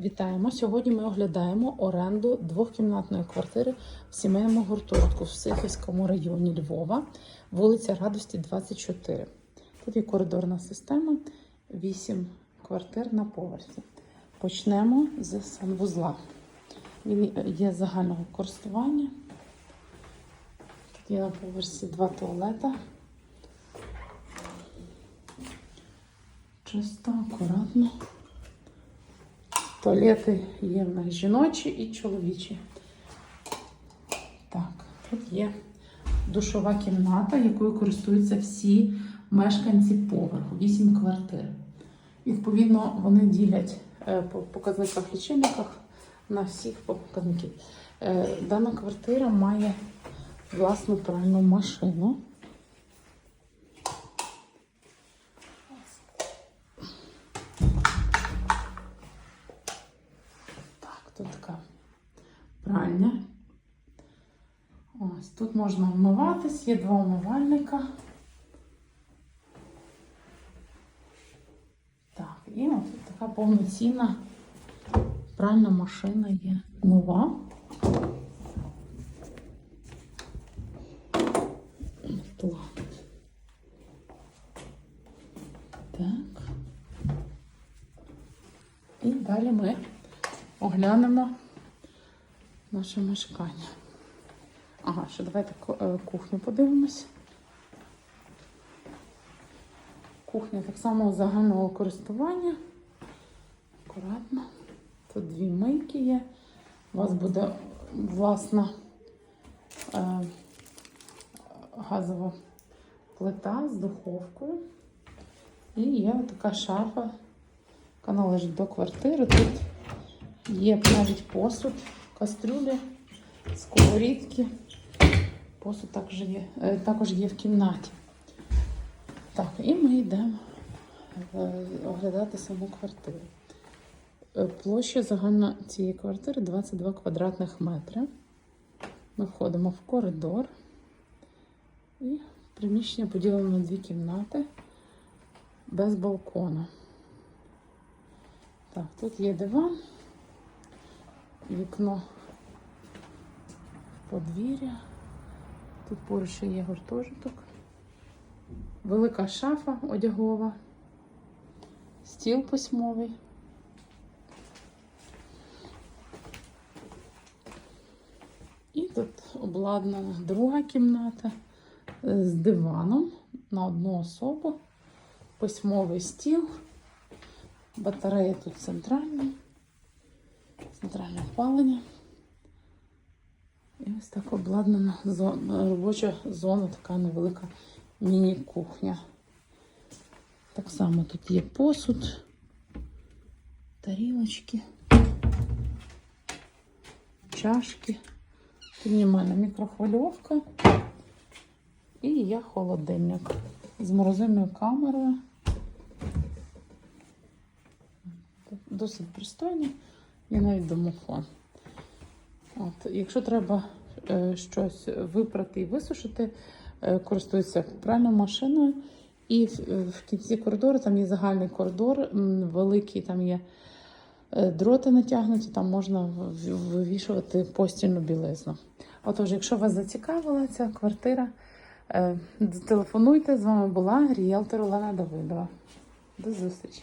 Вітаємо! Сьогодні ми оглядаємо оренду двохкімнатної квартири в сімейному гуртожитку в Сихівському районі Львова, вулиця Радості, 24. Тут є коридорна система, 8 квартир на поверсі. Почнемо з санвузла. Він є загального користування. Тут є на поверсі два туалета. Чисто, акуратно. Туалети є в нас жіночі і чоловічі. Так, тут є душова кімната, якою користуються всі мешканці поверху, 8 квартир. Відповідно, вони ділять е, по показниках лічильниках на всіх показників. Е, Дана квартира має власну пральну машину. Так, тут така пральня. Ось тут можна вмиватись, є два умивальника. Так, і ось така повноцінна пральна машина є нова. Так. І далі ми оглянемо наше мешкання. Ага, ще давайте е, кухню подивимось. Кухня так само загального користування. Акуратно. Тут дві мийки є. У вас буде власна е, газова плита з духовкою. І є така шафа, яка належить до квартири. Тут є навіть посуд, кастрюлі, сковорідки. Посуд також є, е, також є в кімнаті. Так, і ми йдемо е, оглядати саму квартиру. Е, Площа загальна цієї квартири 22 квадратних метри. Ми входимо в коридор. І приміщення поділено на дві кімнати без балкону. Так, тут є диван, вікно подвір'я. Тут поруч ще є гуртожиток. Велика шафа одягова, стіл письмовий. І тут обладнана друга кімната з диваном на одну особу, письмовий стіл, батарея тут центральна, центральне опалення. І ось так обладнана зона, робоча зона, така невелика міні-кухня. Так само тут є посуд, тарілочки, чашки. Тут мінімальна мікрохвильовка. І є холодильник з морозильною камерою. Досить пристойно. Є навіть домофон. От, якщо треба е, щось випрати і висушити, е, користуються пральною машиною. І в, кінці коридору там є загальний коридор, великий, там є е, дроти натягнуті, там можна вивішувати постільну білизну. Отож, якщо вас зацікавила ця квартира, телефонуйте. З вами була ріелтор Олена Давидова. До зустрічі!